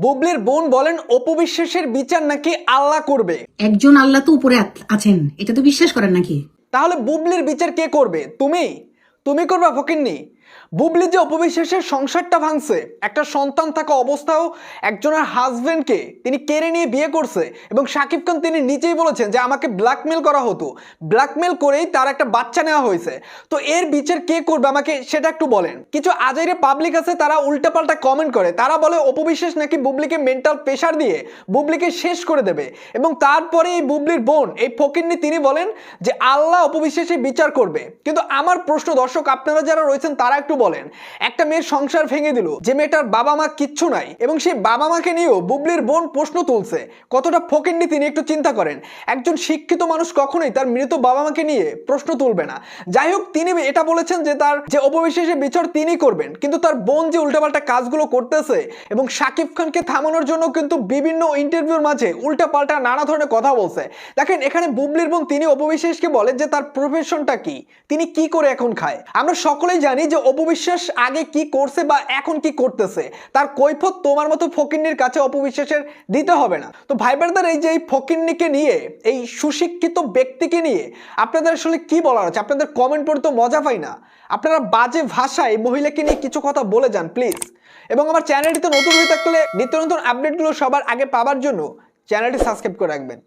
বুবলির বোন বলেন অপবিশ্বাসের বিচার নাকি আল্লাহ করবে? একজন আল্লাহ তো উপরে আছেন এটা তো বিশ্বাস করেন নাকি? তাহলে বুবলির বিচার কে করবে? তুমি? তুমি করবা ফকিন্নি। বুবলি যে অপবিশ্বাসের সংসারটা ভাঙছে, একটা সন্তান থাকা অবস্থাও একজনের হাজবেন্ডকে তিনি কেড়ে নিয়ে বিয়ে করছে এবং শাকিব খান তিনি নিজেই বলেছেন যে আমাকে ব্ল্যাকমেল করা হতো। ব্ল্যাকমেল করেই তার একটা বাচ্চা নেওয়া হয়েছে। তো এর বিচার কে করবে আমাকে সেটা একটু বলেন। কিছু আজাইরে পাবলিক আছে, তারা উল্টাপাল্টা কমেন্ট করে। তারা বলে অপবিশ্বাস নাকি বুবলিকে মেন্টাল প্রেশার দিয়ে বুবলিকে শেষ করে দেবে। এবং তারপরে এই বুবলির বোন, এই ফকিরনি তিনি বলেন যে, আল্লাহ অপবিশ্বাসে বিচার করবে। কিন্তু আমার প্রশ্ন দর্শক, আপনারা যারা রয়েছেন, তারা একটু বলেন। একটা মেয়ের সংসার ভেঙে দিল, যে মেয়েটার বাবা মা কিচ্ছু নাই, এবং সেই বাবা মাকে নিয়েও বুবলির বোন প্রশ্ন তুলছে। কতটা ফকিন্নি তিনি একটু চিন্তা করেন। একজন শিক্ষিত মানুষ কখনোই তার মৃত বাবা মাকে নিয়ে প্রশ্ন তুলবে না। যাই হোক, তিনি এটা বলেছেন যে তার যে অপবিশ্বাসের বিচার তিনি করবেন, কিন্তু তার বোন যে উল্টাপাল্টা কাজগুলো করতেছে, এবং শাকিব খানকে থামানোর জন্য কিন্তু বিভিন্ন ইন্টারভিউর মাঝে উল্টাপাল্টা নানা ধরনের কথা বলছে। দেখেন, এখানে বুবলির বোন তিনি অপবিশ্বাসকে বলেন যে তার প্রফেশনটা কি? তিনি কি করে এখন খায়? আমরা সকলেই জানি যে অপবিশ্বাস আগে কি করছে বা এখন কি করতেছে? তার কৈফত তোমার মতো ফকিন্নির কাছে অপবিশ্বাসের দিতে হবে না। তো ভাই ব্রাদার, এই যে এই ফকিন্নিকে নিয়ে, এই সুশিক্ষিত ব্যক্তিকে নিয়ে আপনাদের আসলে কি বলার আছে? আপনাদের কমেন্ট পড়তে মজা পাই না। আপনারা বাজে ভাষায় মহিলাকে নিয়ে কিছু কথা বলে যান প্লিজ এবং আমার চ্যানেলটিতে নতুন হয়ে থাকলে নিত্য নতুন আপডেটগুলো সবার আগে পাওয়ার জন্য চ্যানেলটি সাবস্ক্রাইব করে রাখবেন।